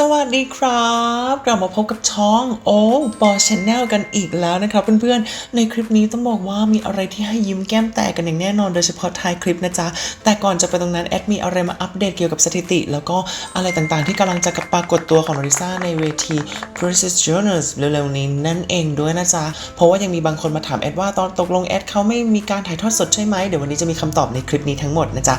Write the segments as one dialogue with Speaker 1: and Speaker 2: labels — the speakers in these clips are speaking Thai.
Speaker 1: สวัสดีครับกลับมาพบกับช่องโอ้ปอชแนลกันอีกแล้วนะครับเพื่อนๆ ในคลิปนี้ต้องบอกว่ามีอะไรที่ให้ยิ้มแก้มแตกกันอย่างแน่นอนโดยเฉพาะท้ายคลิปนะจ๊ะ แต่ก่อนจะไปตรงนั้นแอดมีอะไรมาอัปเดตเกี่ยวกับสถิติ แล้วก็อะไรต่างๆ ที่กำลังจะปรากฏตัวของโนริซ่าในเวที Princess Journals เร็วๆนี้นั่นเองด้วยนะจ๊ะ เพราะว่ายังมีบางคนมาถามแอดว่าตอนตกลงแอดเขาไม่มีการถ่ายทอดสดใช่ไหมเดี๋ยววันนี้จะมีคำตอบในคลิปนี้ทั้งหมดนะจ๊ะ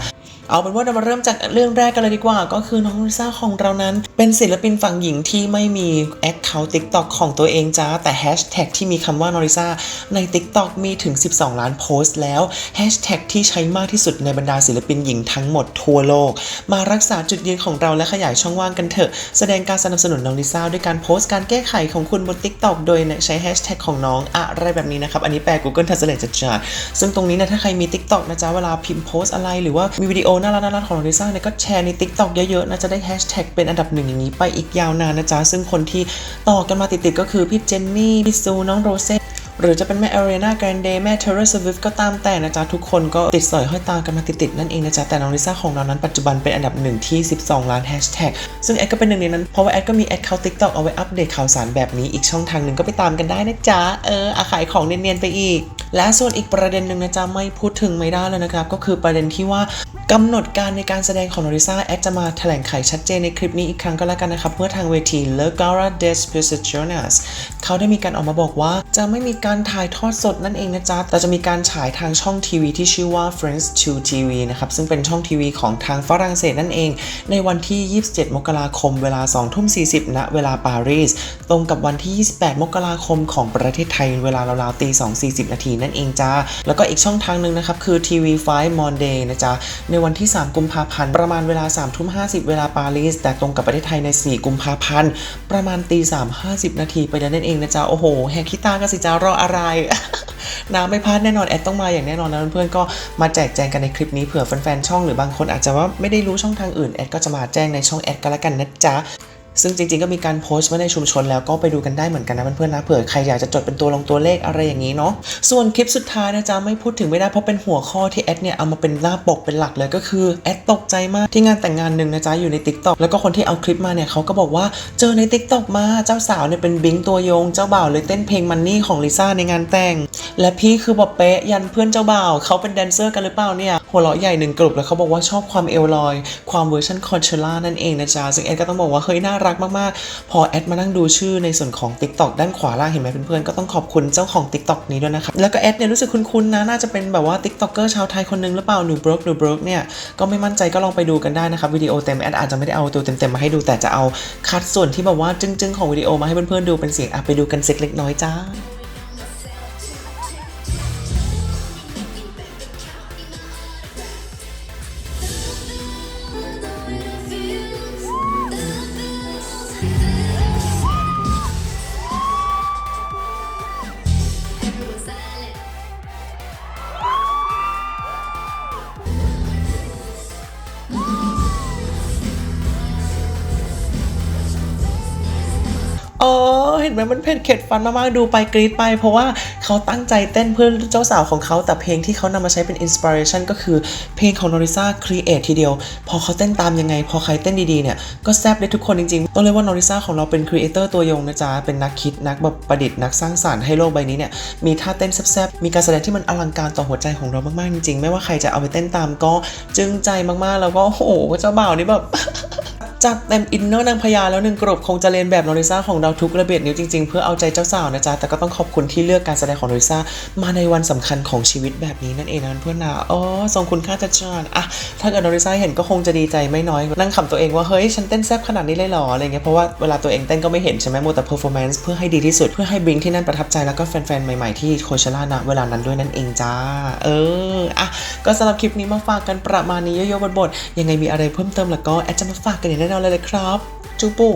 Speaker 1: เอาเป็นว่าเรามาเริ่มจากเรื่องแรกกันเลยดีกว่า ก็คือน้องลิซ่าของเรานั้น เป็นศิลปินฝั่งหญิงที่ไม่มีแอคเคาท์ TikTok ของตัวเองจ้า แต่แฮชแท็กที่มีคำว่านอริซ่าใน TikTok มีถึง 12 ล้านโพสต์แล้วแฮชแท็กที่ใช้มากที่สุดในบรรดาศิลปินหญิงทั้งหมดทั่วโลก มารักษาจุดยืนของเราและขยายช่องว่างกันเถอะ แสดงการสนับสนุนน้องลิซ่าด้วยการโพสต์การแก้ไขของคุณบน TikTok โดยใช้แฮชแท็กของน้องอะไรแบบนี้นะครับอันนี้แปล Google Translate จัดๆซึ่งตรงนี้นะถ้าใครมี TikTok นะจ๊ะเวลาพิมพ์โพสต์อะไรหรือว่ามีวิดีโอน่ารักๆของน้องลิซ่าเนี่ยก็แชร์ใน TikTok เยอะๆนะจะได้แฮชแท็กเป็นอันดับหนึ่งอย่างนี้ไปอีกยาวนานนะจ๊ะ ซึ่งคนที่ต่อกันมาติดๆก็คือพี่เจนนี่พี่ซูน้องโรเซ่หรือจะเป็นแม่เอเรนาแกรนเดย์แม่เทเรสวิฟก็ตามแต่นะจ๊ะ ทุกคนก็ติดสอยห้อยตามกันมาติดๆนั่นเองนะจ๊ะ แต่น้องลิซ่าของเรานั้นปัจจุบันเป็นอันดับหนึ่งที่ 12 ล้านแฮชแท็กซึ่งแอดก็เป็นหนึ่งในนั้น เพราะว่าแอดก็มีแอดเคาท์ติ๊กต็อกเอาไว้อัปเดตข่าวสารแบบนี้อีกช่องทางหนึ่งก็ไปตามกันได้นะจ๊ะ เอออาขายของเนียนๆไปอีก และส่วนอีกประเด็นหนึ่งนะจ๊ะไม่พูดถึงไม่ได้เลยนะครับ ก็คือประเด็นที่ว่ากำหนดการในการแสดงของโนริซ่าแอดจะมาแถลงไขชัดเจนในคลิปนี้อีกครั้งก็แล้วกันนะครับเมื่อทางเวที Le Gala des p r e s i o n a s เขาได้มีการออกมาบอกว่า จะไม่มีการถ่ายทอดสดนั่นเองนะจ๊ะ แต่จะมีการฉายทางช่องทีวีที่ชื่อว่า Friends 2 TV นะครับ ซึ่งเป็นช่องทีวีของทางฝรั่งเศสนั่นเอง ในวันที่ 27 มกราคมเวลา 2 ทุ่ม 40 ณ เวลาปารีส ตรงกับวันที่ 28 มกราคมของประเทศไทยเวลาราวๆตี2 40 นาทีนั่นเองจ้า แล้วก็อีกช่องทางหนึ่งนะครับ คือ TV5 Monday นะจ๊ะ ในวันที่ 3 กุมภาพันธ์ ประมาณเวลา3ทุ่ม50 เวลาปารีส แต่ตรงกับประเทศไทยใน 4 กุมภาพันธ์ ประมาณตี3 50นาทีไปแล้วนั่นเองนะจ๊ะ โอ้โห แฮกคิตากันสิจ้ารออะไรน้ำไม่พลาดแน่นอนแอดต้องมาอย่างแน่นอนนะเพื่อนๆก็มาแจกแจงกันในคลิปนี้เผื่อแฟนๆช่องหรือบางคนอาจจะว่าไม่ได้รู้ช่องทางอื่นแอดก็จะมาแจ้งในช่องแอดกันละกันนะจ๊ะ ซึ่งจริงๆก็มีการโพสต์ไว้ในชุมชนแล้วก็ไปดูกันได้เหมือนกันนะเพื่อนๆนะเผื่อใครอยากจะจดเป็นตัวลงตัวเลขอะไรอย่างนี้เนาะส่วนคลิปสุดท้ายนะจ๊ะไม่พูดถึงไม่ได้เพราะเป็นหัวข้อที่แอดเนี่ยเอามาเป็นหน้าปกเป็นหลักเลยก็คือแอดตกใจมากที่งานแต่งงานหนึ่งนะจ๊ะอยู่ใน t ิ k t o k แล้วก็คนที่เอาคลิปมาเนี่ยเขาก็บอกว่าเจอใน t ิ k t o k มาเจ้าสาวเนี่ยเป็นบิงตัวยง เจ้าบ่าวเลยเต้นเพลงมันนี่ของลิซ่าในงานแต่ง และพี่คือบอกเป๊ะยันเพื่อนเจ้าบ่าวเขาเป็นแดนเซอร์กันหรือเปล่าเนี่ย หัวเราะใหญ่หนึ่งกลุ่มแล้วเขาบอกว่าชอบความเอลลอย ความเวอร์ชันคอนเชล่านั่นเองนะจ๊ะซึ่งแอดก็ต้องบอกว่าเฮ้ยน่ารักมากๆ พอแอดมานั่งดูชื่อในส่วนของ TikTok ด้านขวาล่างเห็นไหมเพื่อนๆก็ต้องขอบคุณเจ้าของ TikTok นี้ด้วยนะครับแล้วก็แอดเนี่ยรู้สึกคุ้นๆนะน่าจะเป็นแบบว่า TikToker ชาวไทยคนหนึงหรือเปล่าหนูบรกหนูบรกเนี่ยก็ไม่มั่นใจก็ลองไปดูกันได้นะครับวิดีโอเต็มแอดอาจจะไม่ได้เอาตัวเต็มๆมาให้ดูแต่จะเอาคัดส่วนที่แบบว่าจึ้งๆของวิดีโอมาให้เพื่อนๆดูเป็นเสียงอะไปดูกันสักเล็กน้อยจ้า โอ้เห็นไหมมันเผ็ดเข็ดฟันมากๆดูไปกรี๊ดไป เพราะว่าเขาตั้งใจเต้นเพื่อเจ้าสาวของเขาแต่เพลงที่เขานำมาใช้เป็นอินสปิเรชันก็คือเพลงของโนริซ่าครีเอททีเดียว พอเขาเต้นตามยังไง พอใครเต้นดีๆเนี่ย ก็แซบได้ทุกคนจริงๆ ต้องเรียกว่าโนริซ่าของเราเป็นครีเอเตอร์ตัวยงนะจ๊ะ เป็นนักคิดนักแบบประดิษฐ์นักสร้างสรรค์ให้โลกใบนี้เนี่ยมีท่าเต้นแซบๆมีการแสดงที่มันอลังการต่อหัวใจของเรามากๆจริงๆ ไม่ว่าใครจะเอาไปเต้นตามก็จึงใจมากๆแล้วก็โอ้โหเจ้าบ่าวนี่แบบ จัดเต็มอินเนอร์นางพญาแล้วหนึ่งกรบคงจะเรียนแบบโนริซ่าของเราทุกระเบียดนิ้วจริงๆ เพื่อเอาใจเจ้าสาวนะจ๊ะ แต่ก็ต้องขอบคุณที่เลือกการแสดงของโนริซ่ามาในวันสำคัญของชีวิตแบบนี้นั่นเองนะเพื่อนนะอ๋อทรงคุณค่าจัดจานอะถ้าเกิดโนริซ่าเห็นก็คงจะดีใจไม่น้อย นั่งขำตัวเองว่า เฮ้ย ฉันเต้นแซ่บขนาดนี้เลยหรออะไรเงี้ยเพราะว่าเวลาตัวเองเต้นก็ไม่เห็นใช่ไหมมัวแต่เพอร์ฟอร์แมนซ์เพื่อให้ดีที่สุดเพื่อให้บิงที่นั่นประทับใจแล้วก็แฟนๆใหม่ๆที่โคเชล่านะเวลานั้นด้วยนั่นเองจ้า เอออะก็สำหรับคลิปนี้มาฝากกันประมาณนี้เยอะๆบนๆยังไงมีอะไรเพิ่มเติมแล้วก็แอดจะมาฝากกันอย่างแน่นอนเลยครับจูปุ